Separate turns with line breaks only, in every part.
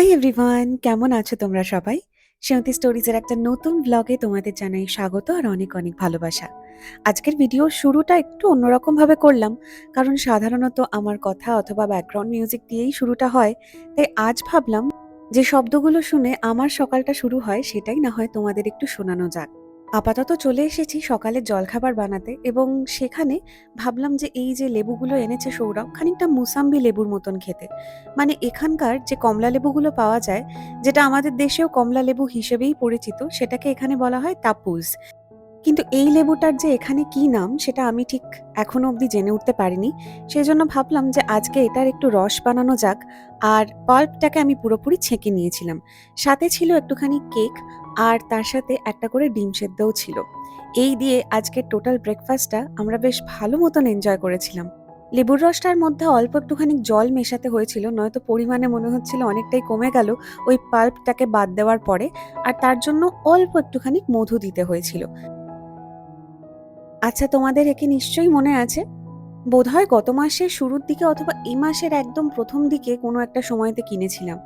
Hi everyone কেমন আছো তোমরা সবাই? সেমতি স্টোরিজের একটা নতুন ব্লগে তোমাদের জানাই স্বাগত আর অনেক অনেক ভালোবাসা। আজকের ভিডিও শুরুটা একটু অন্যরকমভাবে করলাম, কারণ সাধারণত আমার কথা অথবা ব্যাকগ্রাউন্ড মিউজিক দিয়েই শুরুটা হয়। তাই আজ ভাবলাম, যে শব্দগুলো শুনে আমার সকালটা শুরু হয়, সেটাই না হয় তোমাদের একটু শোনানো যাক। আপাতত চলে এসেছি সকালের জলখাবার বানাতে এবং সেখানে ভাবলাম যে এই যে লেবুগুলো এনেছে সৌরভ, খানিকটা মুসাম্বি লেবুর মতন খেতে। মানে এখানকার যে কমলা লেবুগুলো পাওয়া যায়, যেটা আমাদের দেশেও কমলা লেবু হিসেবেই পরিচিত, সেটাকে এখানে বলা হয় তাপুজ কিন্তু এই লেবুটার যে এখানে কি নাম, সেটা আমি ঠিক এখনও অবধি জেনে উঠতে পারিনি। সেই জন্য ভাবলাম যে আজকে এটার একটু রস বানানো যাক, আর পাল্পটাকে আমি পুরোপুরি ছেঁকে নিয়েছিলাম। সাথে ছিল একটুখানি কেক আর তার সাথে একটা করে ডিম সেদ্ধও ছিল। এই দিয়ে আজকের টোটাল ব্রেকফাস্টটা আমরা বেশ ভালো মতন এনজয় করেছিলাম। লেবুর রসটার মধ্যে অল্প একটুখানি জল মেশাতে হয়েছিল, নয়তো পরিমাণে মনে হচ্ছিল অনেকটাই কমে গেল ওই পাল্পটাকে বাদ দেওয়ার পরে, আর তার জন্য অল্প একটুখানি মধু দিতে হয়েছিল। আচ্ছা তোমাদের একে নিশ্চয়ই মনে আছে? বোধহয় গত মাসের শুরুর দিকে অথবা এই মাসের একদম প্রথম দিকে কোনো একটা সময়তে কিনেছিলাম।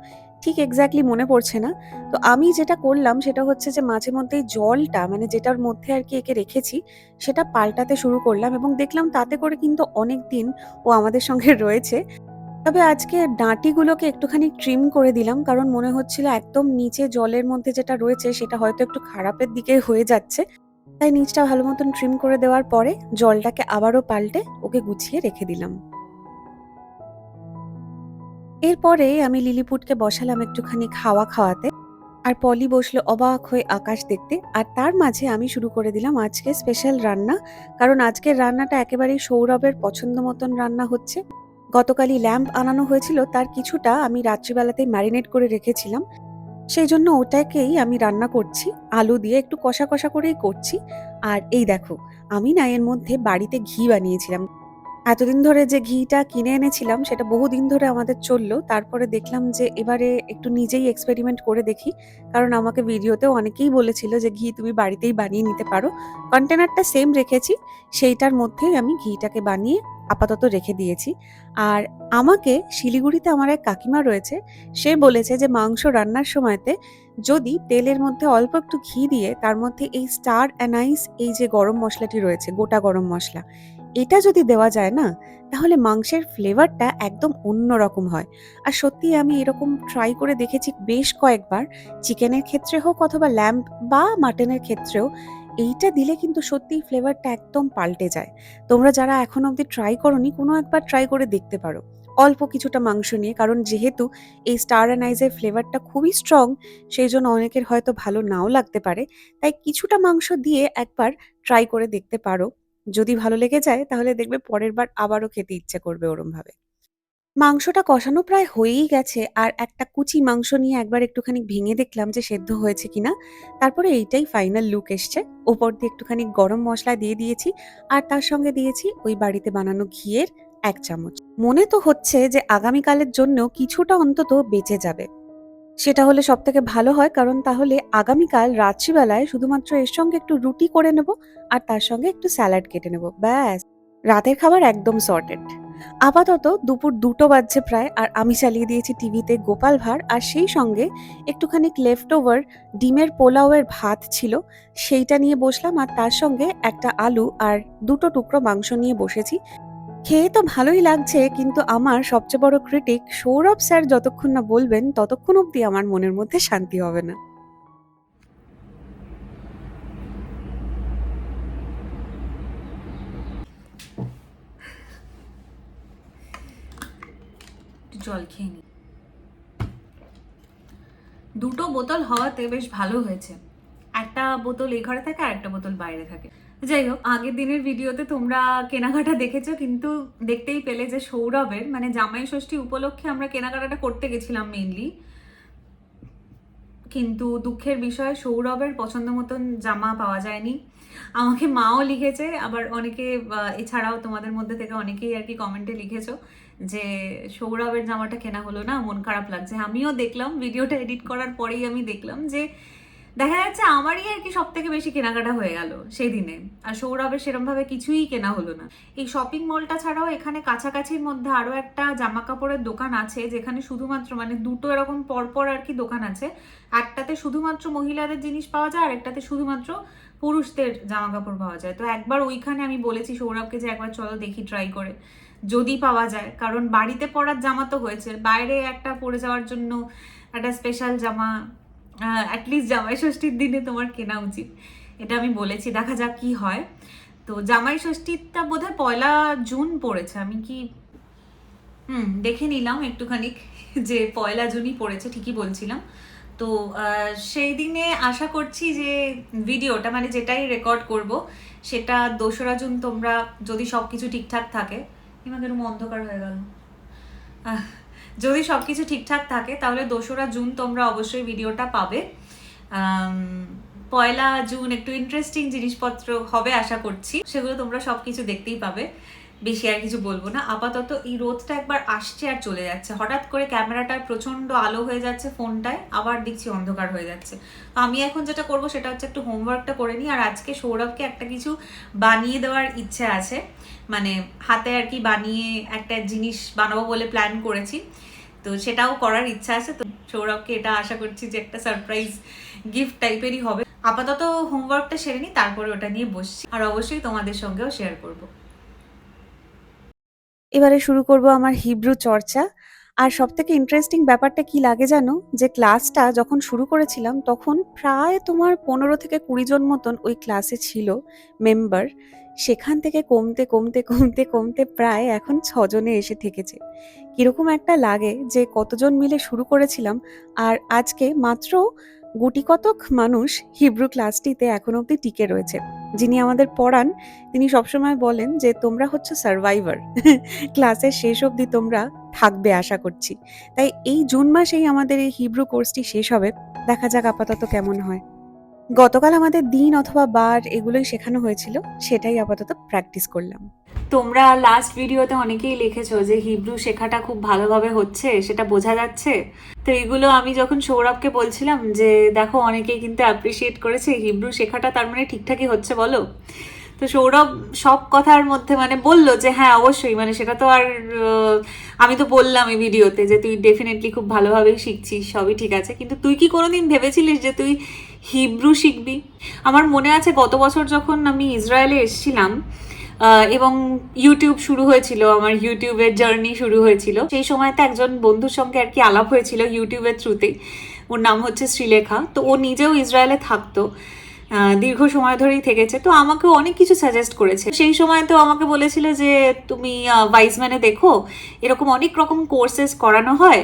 ঠিক এক্স্যাক্টলি মনে পড়ছে না। তো আমি যেটা করলাম সেটা হচ্ছে যে মাঝে মধ্যেই জলটা মানে যেটার মধ্যে আর কি একে রেখেছি, সেটা পাল্টাতে শুরু করলাম এবং দেখলাম তাতে করে কিন্তু অনেক দিন ও আমাদের সঙ্গে রয়েছে। তবে আজকে ডাঁটিগুলোকে একটুখানি ট্রিম করে দিলাম কারণ মনে হচ্ছিল একদম নিচে জলের মধ্যে যেটা রয়েছে সেটা হয়তো একটু খারাপের দিকে হয়ে যাচ্ছে। তাই নিচটা ভালো মতন ট্রিম করে দেওয়ার পরে জলটাকে আবারও পাল্টে ওকে গুছিয়ে রেখে দিলাম। এরপরে আমি লিলিপুটকে বসালাম একটুখানি খাওয়া খাওয়াতে আর পলি বসল অবাক হয়ে আকাশ দেখতে আর তার মাঝে আমি শুরু করে দিলাম আজকে স্পেশাল রান্না। কারণ আজকের রান্নাটা একেবারেই সৌরভের পছন্দ মতন রান্না হচ্ছে। গতকালই ল্যাম্প আনানো হয়েছিল, তার কিছুটা আমি রাত্রিবেলাতেই ম্যারিনেট করে রেখেছিলাম। সেই জন্য ওটাকেই আমি রান্না করছি, আলু দিয়ে একটু কষা কষা করেই করছি। আর এই দেখো, আমি না এর মধ্যে বাড়িতে ঘি বানিয়েছিলাম। এতদিন ধরে যে ঘিটা কিনে এনেছিলাম, সেটা বহুদিন ধরে আমাদের চলল। তারপরে দেখলাম যে এবারে একটু নিজেই এক্সপেরিমেন্ট করে দেখি। কারণ আমাকে ভিডিওতেও অনেকেই বলেছিল যে ঘি তুমি বাড়িতেই বানিয়ে নিতে পারো। কন্টেনারটা সেম রেখেছি, সেইটার মধ্যেই আমি ঘিটাকে বানিয়ে আপাতত রেখে দিয়েছি। আর আমাকে শিলিগুড়িতে আমার এক কাকিমা রয়েছে, সে বলেছে যে মাংস রান্নার সময়তে যদি তেলের মধ্যে অল্প একটু ঘি দিয়ে, তার মধ্যে এই স্টার অ্যানাইস এই যে গরম মশলাটি রয়েছে, গোটা গরম মশলা এটা যদি দেওয়া যায় না, তাহলে মাংসের ফ্লেভারটা একদম অন্য রকম হয়। আর সত্যি আমি এরকম ট্রাই করে দেখেছি বেশ কয়েকবার, চিকেনের ক্ষেত্রে হোক অথবা ল্যাম্প বা মাটনের ক্ষেত্রেও, এইটা দিলে কিন্তু সত্যিই ফ্লেভারটা একদম পাল্টে যায়। তোমরা যারা এখন অবধি ট্রাই করনি, কোনো একবার ট্রাই করে দেখতে পারো। অল্প কিছুটা মাংস নিয়ে, কারণ যেহেতু এই স্টার অ্যানাইজের ফ্লেভারটা খুবই স্ট্রং সেই জন্য অনেকের হয়তো ভালো নাও লাগতে পারে। তাই কিছুটা মাংস দিয়ে একবার ট্রাই করে দেখতে পারো। যদি ভালো লেগে যায়, তাহলে দেখবে পরের বার আবারও খেতে ইচ্ছে করবে ওরমভাবে। মাংসটা কষানো প্রায় হয়েই গেছে, আর একটা কুচি মাংস নিয়ে একবার একটুখানি ভেঙে দেখলাম যে সেদ্ধ হয়েছে কিনা। তারপরে এইটাই ফাইনাল লুক এসছে। ওপর দিয়ে একটুখানি গরম মশলা দিয়ে দিয়েছি, আর তার সঙ্গে দিয়েছি ওই বাড়িতে বানানো ঘিয়ের এক চামচ। মনে তো হচ্ছে যে আগামীকালের জন্য কিছুটা অন্তত বেঁচে যাবে। সেটা হলে সব থেকে ভালো হয়, কারণ তাহলে আগামীকাল রাত্রিবেলায় শুধুমাত্র এর সঙ্গে একটু রুটি করে নেব আর তার সঙ্গে একটু স্যালাড কেটে নেব, ব্যাস। রাতের খাবার একদম সর্টেড আপাতত দুপুর দুটো বাজছে প্রায়, আর আমি চালিয়ে দিয়েছি টিভিতে গোপাল ভাঁড়, আর সেই সঙ্গে একটুখানি লেফট ওভার ডিমের পোলাওয়ের ভাত ছিল, সেইটা নিয়ে বসলাম, আর তার সঙ্গে একটা আলু আর দুটো টুকরো মাংস নিয়ে বসেছি। খেয়ে তো ভালোই লাগছে, কিন্তু আমার সবচেয়ে বড় ক্রিটিক সৌরভ স্যার যতক্ষণ না বলবেন, ততক্ষণ অবধি আমার মনের মধ্যে শান্তি হবে না।
জল খেয়ে নি। দুটো বোতল হওয়াতে বেশ ভালো হয়েছে। একটা বোতল এই ঘরে থাকে আর একটা বোতল বাইরে থাকে। যাই হোক আগের দিনের ভিডিওতে তোমরা কেনাকাটা দেখেছ, কিন্তু দেখতেই পেলে যে সৌরভের মানে জামাই ষষ্ঠী উপলক্ষে আমরা কেনাকাটাটা করতে গেছিলাম মেইনলি কিন্তু দুঃখের বিষয়, সৌরভের পছন্দ মতন জামা পাওয়া যায়নি। আমাকে মাও লিখেছে, আবার অনেকে এছাড়াও তোমাদের মধ্যে থেকে অনেকেই আর কি কমেন্টে লিখেছো যে সৌরভের জামাটা কেনা হলো না, মন খারাপ লাগছে। আমিও দেখলাম ভিডিওটা এডিট করার পরেই আমি দেখলাম যে দেখা যাচ্ছে আমারই আর কি সব থেকে বেশি কেনাকাটা হয়ে গেল সেই দিনে। আর সৌরভের সেরম ভাবে কিছুই কেনা হলো না। এই শপিং মলটা ছাড়াও এখানে কাছাকাছির মধ্যে আরও একটা জামা কাপড়ের দোকান আছে, যেখানে শুধুমাত্র মানে দুটো এরকম পরপর আর কি দোকান আছে। একটাতে শুধুমাত্র মহিলাদের জিনিস পাওয়া যায়, আর একটাতে শুধুমাত্র পুরুষদের জামা কাপড় পাওয়া যায়। তো একবার ওইখানে আমি বলেছি সৌরভকে যে একবার চলো দেখি ট্রাই করে। যদি পাওয়া যায়, কারণ বাড়িতে পরার জামা তো হয়েছে। বাইরে একটা পরে যাওয়ার জন্য একটা স্পেশাল জামা অ্যাটলিস্ট জামাই ষষ্ঠীর দিনে তোমার কেনা উচিত। এটা আমি বলেছি দেখা যাক কি হয়। তো জামাই ষষ্ঠীটা বোধহয় পয়লা জুন পড়েছে আমি কি হুম দেখে নিলাম একটুখানি যে পয়লা জুনই পড়েছে ঠিকই বলছিলাম। তো সেই দিনে আশা করছি যে ভিডিওটা মানে যেটাই রেকর্ড করব সেটা দোসরা জুন তোমরা যদি সব কিছু ঠিকঠাক থাকে। এবার এরকম অন্ধকার হয়ে গেল। আহ, যদি সব কিছু ঠিকঠাক থাকে, তাহলে দোসরা জুন তোমরা অবশ্যই ভিডিওটা পাবে। পয়লা জুন একটু ইন্টারেস্টিং জিনিসপত্র হবে আশা করছি। সেগুলো তোমরা সব কিছু দেখতেই পাবে। বেশি আর কিছু বলব না। আপাতত এই রোদটা একবার আসছে আর চলে যাচ্ছে। হঠাৎ করে ক্যামেরাটার প্রচণ্ড আলো হয়ে যাচ্ছে ফোনটায়, আবার দেখছি অন্ধকার হয়ে যাচ্ছে। তো আমি এখন যেটা করব সেটা হচ্ছে একটু হোমওয়ার্কটা করে নিই। আর আজকে সৌরভকে একটা কিছু বানিয়ে দেওয়ার ইচ্ছে আছে। মানে হাতে আর কি বানিয়ে একটা জিনিস বানাবো বলে প্ল্যান করেছি। তো সেটাও করার ইচ্ছা আছে। তো সৌরভকে এটা আশা করছি যে একটা সারপ্রাইজ গিফট টাইপেরই হবে। আপাতত হোমওয়ার্কটা সেরে নিই, তারপরে ওটা নিয়ে বসছি। আর অবশ্যই তোমাদের সঙ্গেও শেয়ার করব।
এবারে শুরু করব আমার হিব্রু চর্চা। আর সব থেকে ইন্টারেস্টিং ব্যাপারটা কি লাগে জানো? যে ক্লাসটা যখন শুরু করেছিলাম, তখন প্রায় তোমার পনেরো থেকে কুড়ি জন মতন ওই ক্লাসে ছিল মেম্বার সেখান থেকে কমতে কমতে কমতে কমতে প্রায় এখন ছজনে এসে থেকেছে। কীরকম একটা লাগে যে কতজন মিলে শুরু করেছিলাম, আর আজকে মাত্র গুটি কতক মানুষ হিব্রু ক্লাসটিতে এখন অবধি টিকে রয়েছে। যিনি আমাদের পড়ান, তিনি সবসময় বলেন যে, তোমরা হচ্ছে সার্ভাইভার ক্লাসের শেষ অবধি তোমরা থাকবে আশা করছি। তাই এই জুন মাসেই আমাদের এই হিব্রু কোর্সটি শেষ হবে। দেখা যাক আপাতত কেমন হয়। গতকাল আমাদের দিন অথবা বার এগুলোই শেখানো হয়েছিল, সেটাই আপাতত প্র্যাকটিস করলাম।
তোমরা লাস্ট ভিডিওতে অনেকেই লিখেছো যে হিব্রু শেখাটা খুব ভালোভাবে হচ্ছে, সেটা বোঝা যাচ্ছে? তো এগুলো আমি যখন সৌরভকে বলছিলাম যে, দেখো, অনেকেই কিন্তু অ্যাপ্রিসিয়েট করেছে হিব্রু শেখাটা, তার মানে ঠিকঠাকই হচ্ছে, বলো? তো সৌরভ সব কথার মধ্যে মানে বলল যে হ্যাঁ অবশ্যই। মানে সেটা তো আর আমি তো বললাম এই ভিডিওতে যে, তুই ডেফিনেটলি খুব ভালোভাবেই শিখছিস, সবই ঠিক আছে। কিন্তু তুই কি কোনোদিন ভেবেছিলিস যে, তুই হিব্রু শিখবি? আমার মনে আছে গত বছর যখন আমি ইসরায়েলে এসেছিলাম এবং ইউটিউব শুরু হয়েছিল, আমার ইউটিউবের জার্নি শুরু হয়েছিল, সেই সময়তে একজন বন্ধুর সঙ্গে আর কি আলাপ হয়েছিল ইউটিউবের থ্রুতেই ওর নাম হচ্ছে শ্রীলেখা। তো ও নিজেও ইসরায়েলে থাকতো। দীর্ঘ সময় ধরেই থেকেছে। তো আমাকে অনেক কিছু সাজেস্ট করেছে। সেই সময় তো আমাকে বলেছিল যে, তুমি ভাইসম্যানে দেখো, এরকম অনেক রকম কোর্সেস করানো হয়।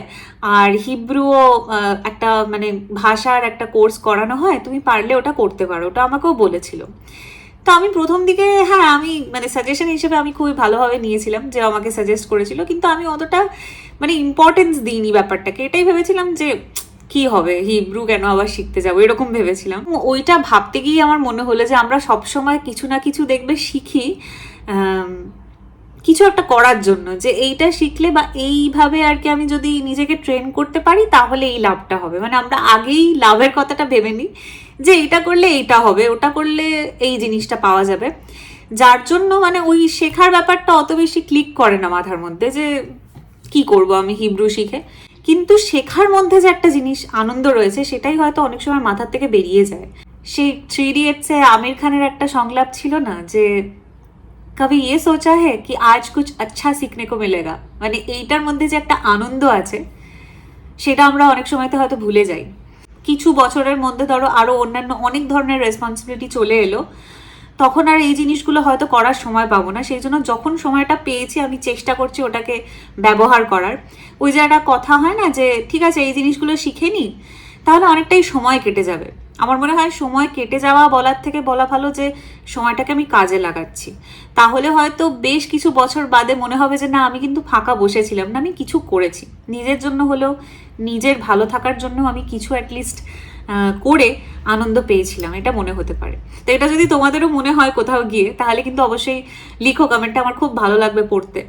আর হিব্রুও একটা মানে ভাষার একটা কোর্স করানো হয়। তুমি পারলে ওটা করতে পারো। ওটা আমাকেও বলেছিল। তো আমি প্রথম দিকে হ্যাঁ আমি মানে সাজেশন হিসেবে আমি খুবই ভালোভাবে নিয়েছিলাম যে আমাকে সাজেস্ট করেছিল। কিন্তু আমি অতটা মানে ইম্পর্টেন্স দিইনি ব্যাপারটাকে। এটাই ভেবেছিলাম যে কি হবে? হিব্রু কেন আবার শিখতে যাব? এরকম ভেবেছিলাম। ওইটা ভাবতে গিয়ে আমার মনে হলো যে আমরা সবসময় কিছু না কিছু দেখবে শিখি কিছু একটা করার জন্য যে এইটা শিখলে বা এইভাবে আর কি আমি যদি নিজেকে ট্রেন করতে পারি তাহলে এই লাভটা হবে। মানে আমরা আগেই লাভের কথাটা ভেবে নিই যে এইটা করলে এইটা হবে, ওটা করলে এই জিনিসটা পাওয়া যাবে। যার জন্য মানে ওই শেখার ব্যাপারটা অত বেশি ক্লিক করে না মাথার মধ্যে যে কি করব আমি হিব্রু শিখে। কিন্তু শেখার মধ্যে যে একটা জিনিস আনন্দ রয়েছে, সেটাই হয়তো অনেক সময় মাথার থেকে বেরিয়ে যায়। সেই থ্রি ইডিয়েটসে আমির খানের একটা সংলাপ ছিল না যে, কবি ইয়ে সোচা হে কি আজ কুছ আচ্ছা শিখনে কো মিলেগা? মানে এইটার মধ্যে যে একটা আনন্দ আছে, সেটা আমরা অনেক সময়তে হয়তো ভুলে যাই। কিছু বছরের মধ্যে ধরো আরও অন্যান্য অনেক ধরনের রেসপন্সিবিলিটি চলে এলো। তখন আর এই জিনিসগুলো হয়তো করার সময় পাবো না। সেই জন্য যখন সময়টা পেয়েছি, আমি চেষ্টা করছি ওটাকে ব্যবহার করার। ওই যে একটা কথা হয় না যে, ঠিক আছে, এই জিনিসগুলো শিখে নি, তাহলে অনেকটাই সময় কেটে যাবে। আমার মনে হয় সময় কেটে যাওয়া বলার থেকে বলা ভালো যে, সময়টাকে আমি কাজে লাগাচ্ছি। তাহলে হয়তো বেশ কিছু বছর বাদে মনে হবে যে, না, আমি কিন্তু ফাঁকা বসেছিলাম, না, আমি কিছু করেছি। নিজের জন্য হলেও, নিজের ভালো থাকার জন্য আমি কিছু অ্যাটলিস্ট করে আনন্দ পেয়েছিলাম, এটা মনে হতে পারে। তো এটা যদি তোমাদেরও মনে হয় কোথাও গিয়ে, তাহলে কিন্তু অবশ্যই লিখো কমেন্টটা আমার খুব ভালো লাগবে পড়তে।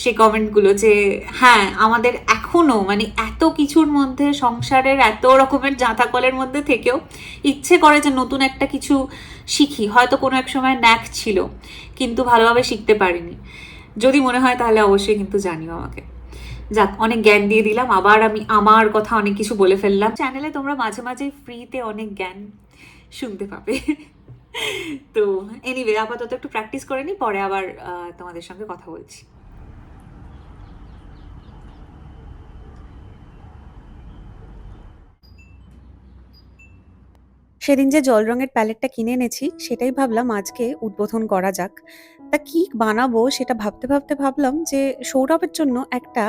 সেই কমেন্টগুলো যে হ্যাঁ আমাদের এখন এখনও মানে এত কিছুর মধ্যে, সংসারের এত রকমের জাঁথাকলের মধ্যে থেকেও ইচ্ছে করে যে নতুন একটা কিছু শিখি। হয়তো কোনো এক সময় ন্যাক ছিল, কিন্তু ভালোভাবে শিখতে পারিনি। যদি মনে হয় তাহলে অবশ্যই কিন্তু জানিও আমাকে। যাক, অনেক জ্ঞান দিয়ে দিলাম। আবার আমি আমার কথা অনেক কিছু বলে ফেললাম। চ্যানেলে তোমরা মাঝে মাঝে ফ্রিতে অনেক জ্ঞান শুনতে পাবে। তো এনিওয়ে আপাতত একটু প্র্যাকটিস করে নিই, পরে আবার তোমাদের সঙ্গে কথা বলছি।
সেদিন যে জল রঙের প্যালেটটা কিনে এনেছি, সেটাই ভাবলাম আজকে উদ্বোধন করা যাক। তা কি বানাবো সেটা ভাবতে ভাবতে ভাবলাম যে সৌরভের জন্য একটা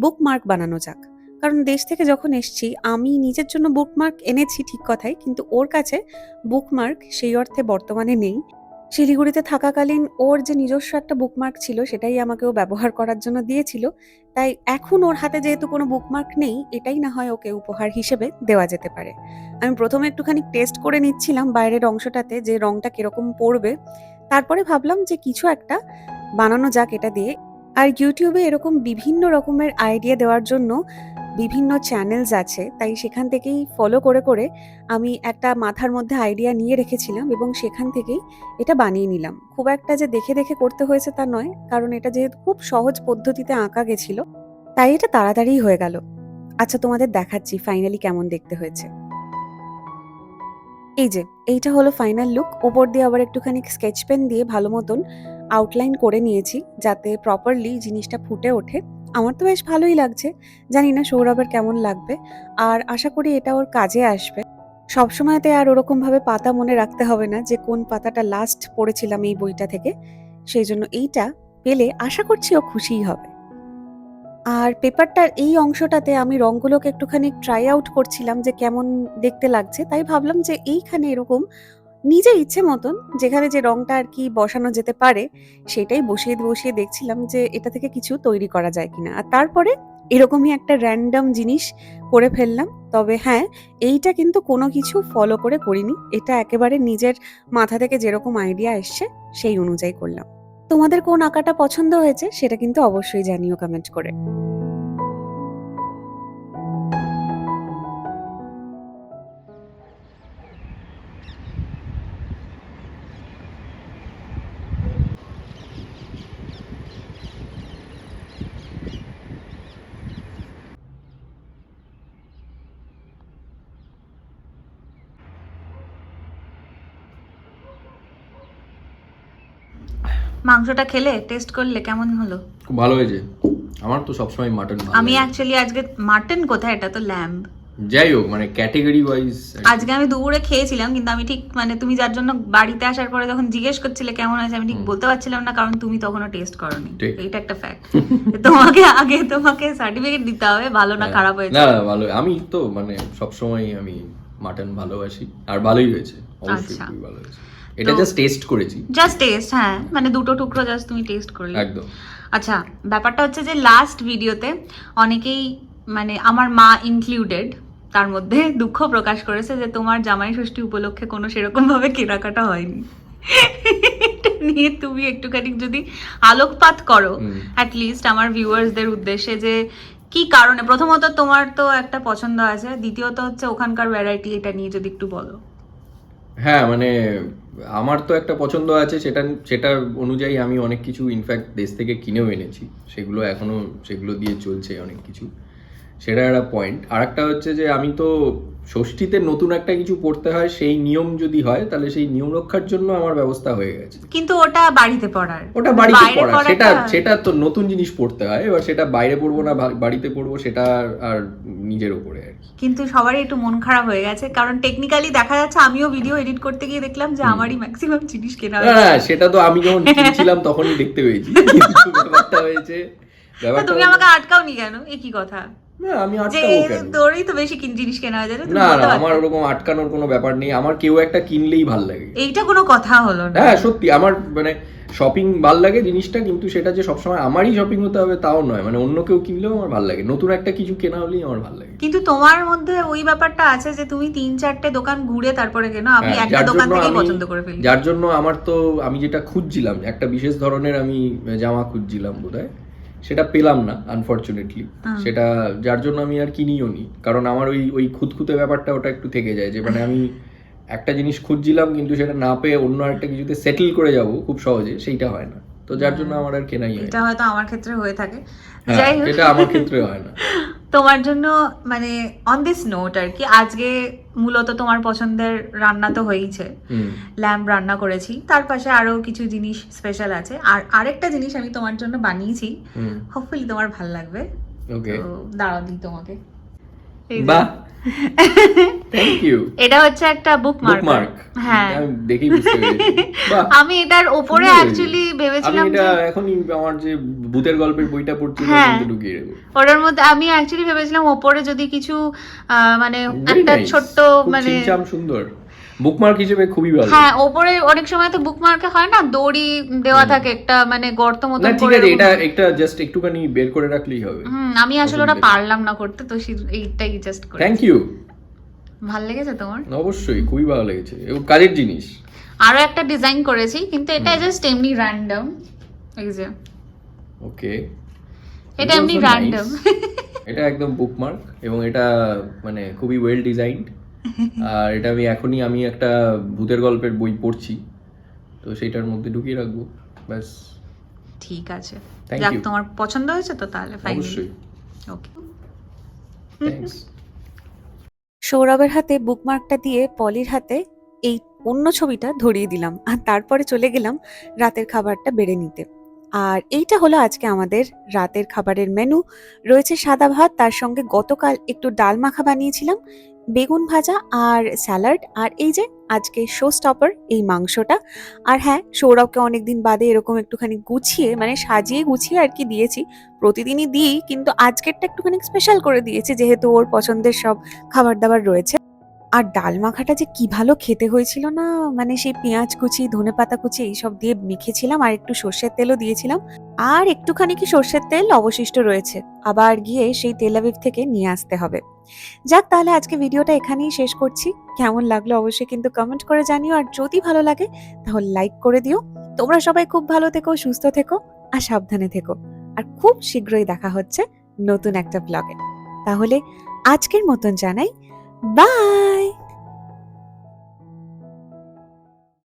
বুকমার্ক বানানো যাক। কারণ দেশ থেকে যখন এসছি, আমি নিজের জন্য বুকমার্ক এনেছি ঠিক কথাই, কিন্তু ওর কাছে বুকমার্ক সেই অর্থে বর্তমানে নেই। শিলিগুড়িতে থাকাকালীন ওর যে নিজস্ব একটা বুকমার্ক ছিল, সেটাই আমাকে ও ব্যবহার করার জন্য দিয়েছিল। তাই এখন ওর হাতে যেহেতু কোনো বুকমার্ক নেই, এটাই না হয় ওকে উপহার হিসেবে দেওয়া যেতে পারে। আমি প্রথমে একটুখানি টেস্ট করে নিচ্ছিলাম বাইরের অংশটাতে যে রংটা কীরকম পড়বে তারপরে ভাবলাম যে কিছু একটা বানানো যাক এটা দিয়ে। আর ইউটিউবে এরকম বিভিন্ন রকমের আইডিয়া দেওয়ার জন্য বিভিন্ন চ্যানেলস আছে, তাই সেখান থেকেই ফলো করে করে আমি একটা মাথার মধ্যে আইডিয়া নিয়ে রেখেছিলাম এবং সেখান থেকেই এটা বানিয়ে নিলাম। খুব একটা যে দেখে দেখে করতে হয়েছে তা নয়, কারণ এটা যেহেতু খুব সহজ পদ্ধতিতে আঁকা গেছিল, তাই এটা তাড়াতাড়িই হয়ে গেল। আচ্ছা তোমাদের দেখাচ্ছি ফাইনালি কেমন দেখতে হয়েছে। এই যে, এইটা হলো ফাইনাল লুক ওপর দিয়ে আবার একটুখানি স্কেচ পেন দিয়ে ভালো মতন আউটলাইন করে নিয়েছি, যাতে প্রপারলি জিনিসটা ফুটে ওঠে। আমার তো বেশ ভালোই লাগছে। জানি না সৌরভের কেমন লাগবে। আর আশা করি এটা ওর কাজে আসবে। সবসময়তে আর ওরকম ভাবে পাতা মনে রাখতে হবে না যে, কোন পাতাটা লাস্ট পড়েছিলাম এই বইটা থেকে। সেই জন্য এইটা পেলে আশা করছি ও খুশিই হবে। আর পেপারটার এই অংশটাতে আমি রঙগুলোকে একটুখানি ট্রাই আউট করছিলাম যে কেমন দেখতে লাগছে। তাই ভাবলাম যে এইখানে এরকম নিজে ইচ্ছে মতন যেখানে যে রংটা আর কি বসানো যেতে পারে, সেটাই বসিয়ে বসিয়ে দেখছিলাম যে এটা থেকে কিছু তৈরি করা যায় কিনা। আর তারপরে এরকমই একটা র্যান্ডম জিনিস করে ফেললাম। তবে হ্যাঁ এইটা কিন্তু কোনো কিছু ফলো করে করিনি। এটা একেবারে নিজের মাথা থেকে যেরকম আইডিয়া এসছে, সেই অনুযায়ী করলাম। তোমাদের কোন আঁকাটা পছন্দ হয়েছে সেটা কিন্তু অবশ্যই জানিও কমেন্ট করে।
মাংসটা খেলে টেস্ট করলে কেমন হলো?
খুব ভালো হয়েছে। আমার তো সবসময় মাটন
আমি অ্যাকচুয়ালি আজকে মাটন কোথায়? এটা তো ল্যাম্ব
যাই হোক মানে ক্যাটেগরি ওয়াইজ
আজকে আমি দুপুরে খেয়েছিলাম কিন্তু আমি ঠিক মানে তুমি যার জন্য বাড়িতে আসার পরে যখন জিজ্ঞেস করছিলে কেমন হয়েছে আমি ঠিক বলতে পারছিলাম না কারণ তুমি তখনও টেস্ট করনি। এটা একটা ফ্যাক্ট তোমাকে আগে তোমাকে সার্টিফিকেট দিতে হবে ভালো না খারাপ হয়েছে।
হ্যাঁ। না না, ভালো। আমি তো মানে সবসময় আমি মাটন ভালোবাসি আর ভালোই হয়েছে অবশ্যই
আচ্ছা।
ভালো হয়েছে। এটা জাস্ট টেস্ট করেছি।
জাস্ট টেস্ট হ্যাঁ। মানে দুটো টুকরো জাস্ট তুমি টেস্ট করলে
একদম।
আচ্ছা ব্যাপারটা হচ্ছে যে লাস্ট ভিডিওতে অনেকেই মানে আমার মা ইনক্লুডেড তার মধ্যে দুঃখ প্রকাশ করেছে যে তোমার জামাই ষষ্ঠী উপলক্ষে কোনো সেরকম ভাবে কেনাকাটা হয়নি। নিয়ে তুমি একটুখানি যদি আলোকপাত করো
হুম।
লিস্ট আমার ভিউয়ার্সদের উদ্দেশ্যে যে কি কারণে? প্রথমত তোমার তো একটা পছন্দ আছে দ্বিতীয়ত হচ্ছে ওখানকার ভ্যারাইটি এটা নিয়ে যদি একটু বলো।
হ্যাঁ মানে আমার তো একটা পছন্দ আছে, সেটা সেটা অনুযায়ী আমি অনেক কিছু ইনফ্যাক্ট দেশ থেকে কিনেও এনেছি। সেগুলো এখনও সেগুলো দিয়ে চলছে অনেক কিছু। সেটা একটা পয়েন্ট আর একটা হচ্ছে যে আমি তো ষষ্ঠীতে নতুন একটা কিছু পড়তে হয় সেই নিয়ম যদি হয় তাহলে সেই নিয়ম রক্ষার জন্য আমার ব্যবস্থা হয়ে গেছে।
কিন্তু ওটা বাড়িতে পড়ার।
ওটা বাড়িতে পড়া সেটা সেটা তো নতুন জিনিস পড়তে হয় এবার সেটা বাইরে পড়ব না বাড়িতে পড়ব সেটা আর নিজের ওপরে আর
কিন্তু সবারই একটু মন খারাপ হয়ে গেছে কারণ টেকনিক্যালি দেখা যাচ্ছে আমিও ভিডিও এডিট করতে গিয়ে দেখলাম যে আমারই ম্যাক্সিমাম জিনিস কেনা
না, সেটা তো আমি যখন কিনছিলাম তখনই দেখতে পেয়েছি। ব্যাপারটা হয়েছে
তুমি আমাকে আটকাও নি কেন? এ কি কথা?
না আমি
যে
আটকাবো কেন?
তোরই তো বেশি কিন- জিনিস কেনা হয়ে যাবে
না না আমার ওরকম আটকানোর কোনো ব্যাপার নেই। আমার কেউ একটা কিনলেই ভালো লাগে।
এইটা কোনো কথা হলো না।
হ্যাঁ সত্যি আমার মানে শপিং ভালো লাগে জিনিসটা কিন্তু সেটা যে সবসময় আমারই শপিং হতে হবে তাও নয়। মানে অন্য কেউ কিনলেও আমার ভালো লাগে। নতুন একটা কিছু কেনা হলেই আমার ভালো লাগে।
কিন্তু তোমার মধ্যে ওই ব্যাপারটা আছে যে তুমি তিন চারটে দোকান ঘুরে তারপরে কেনো আমি
হ্যাঁ,
একটা দোকান
আমি-
পছন্দ করে ফেলি।
যার জন্য আমার তো আমি যেটা খুঁজছিলাম একটা বিশেষ ধরনের আমি জামা খুঁজছিলাম বোধহয়। সেটা পেলাম না আনফর্চুনেটলি সেটা যার জন্য আমি আর কিনিও নি। কারণ আমার ওই ওই খুঁতখুঁতে ব্যাপারটা ওটা একটু থেকে যায় যে মানে আমি একটা জিনিস খুঁজছিলাম কিন্তু সেটা না পেয়ে অন্য একটা কিছুতে সেটেল করে যাব খুব সহজে সেইটা হয় না। তো যার জন্য আমার আর কেনাই হয়।
এটা হয়তো আমার ক্ষেত্রে হয়ে থাকে।
হ্যাঁ,
যাই হোক।
এটা আমার ক্ষেত্রে হয় না।
তোমার জন্য মানে অন দিস নোট আর কি আজকে মূলত তোমার পছন্দের রান্না তো হয়েইছে। ল্যাম্প রান্না করেছি। তার পাশে আরও কিছু জিনিস স্পেশাল আছে। আর আরেকটা জিনিস আমি তোমার জন্য বানিয়েছি। হোপফুলি তোমার ভালো লাগবে। দাঁড়াও দিই তোমাকে।
বাহ। থ্যাংক ইউ
এটা হচ্ছে একটা বুক
বুকমার্ক
হ্যাঁ।
আমি দেখেই বুঝতে পেরেছি।
আমি এটার ওপরে অ্যাকচুয়ালি ভেবেছিলাম যে
এখনই আমার যে ভূতের গল্পের বইটা পড়ছি তার
হ্যাঁ।
ঢুকিয়ে
ওটার মধ্যে আমি অ্যাকচুয়ালি ভেবেছিলাম ওপরে যদি কিছু আহ, মানে একটা ছোট্ট মানে
সুন্দর। বুকমার্ক হিসেবে খুবই ভালো।
হ্যাঁ ওপরে অনেক সময় তো বুকমার্কে হয় না দড়ি দেওয়া থাকে একটা মানে গর্ত মতো
না ঠিক আছে এটা একটা জাস্ট একটুখানি বের করে রাখলেই হবে।
হুম আমি আসলে ওটা পারলাম না করতে তো এইটাই জাস্ট করে
থ্যাংক ইউ
ভালো লেগেছে তোমার?
অবশ্যই খুবই ভালো লেগেছে। এবং কাজের জিনিস।
আরও একটা ডিজাইন করেছি কিন্তু এটা জাস্ট এমনি র্যান্ডম এই যে।
ওকে।
এটা এমনি র্যান্ডম
এটা একদম বুকমার্ক এবং এটা মানে খুবই ওয়েল ডিজাইনড আর এটা আমি এখনই আমি একটা ভূতের গল্পের বই পড়ছি তো সেটার মধ্যে ঢুকিয়ে রাখব ব্যাস।
ঠিক আছে। যাক তোমার পছন্দ হয়েছে তো তাহলে ফাইনালি
অবশ্যই।
ওকে
থ্যাঙ্কস
সৌরভের হাতে বুকমার্কটা দিয়ে পলির হাতে এই অন্য ছবিটা ধরিয়ে দিলাম আর তারপরে চলে গেলাম রাতের খাবারটা বেড়ে নিতে। আর এইটা হলো আজকে আমাদের রাতের খাবারের মেনু রয়েছে সাদা ভাত তার সঙ্গে গতকাল একটু ডাল মাখা বানিয়েছিলাম বেগুন ভাজা আর স্যালাড। আর এই যে আজকে শো স্টপার এই মাংসটা। আর হ্যাঁ সৌরভকে অনেকদিন বাদে এরকম একটুখানি গুছিয়ে মানে সাজিয়ে গুছিয়ে আর কি দিয়েছি। প্রতিদিনই দিই, কিন্তু আজকেরটা একটুখানি স্পেশাল করে দিয়েছি, যেহেতু ওর পছন্দের সব খাবার দাবার রয়েছে। আর ডাল মাখাটা যে কি ভালো খেতে হয়েছিল না মানে সেই পেঁয়াজ কুচি, ধনে পাতা কুচি এইসব দিয়ে মেখেছিলাম আর একটু সর্ষের তেলও দিয়েছিলাম। আর একটুখানি কি সর্ষের তেল অবশিষ্ট রয়েছে, আবার গিয়ে সেই তেলাবিব থেকে নিয়ে আসতে হবে। যাক তাহলে আজকে ভিডিওটা এখানেই শেষ করছি। কেমন লাগল অবশ্যই কিন্তু কমেন্ট করে জানিও, আর যদি ভালো লাগে তাহলে লাইক করে দিও। তোমরা সবাই খুব ভালো থেকো, সুস্থ থেকো, আর সাবধানে থেকো। আর খুব শীঘ্রই দেখা হচ্ছে নতুন একটা ব্লগে তাহলে আজকের মতন জানাই বাই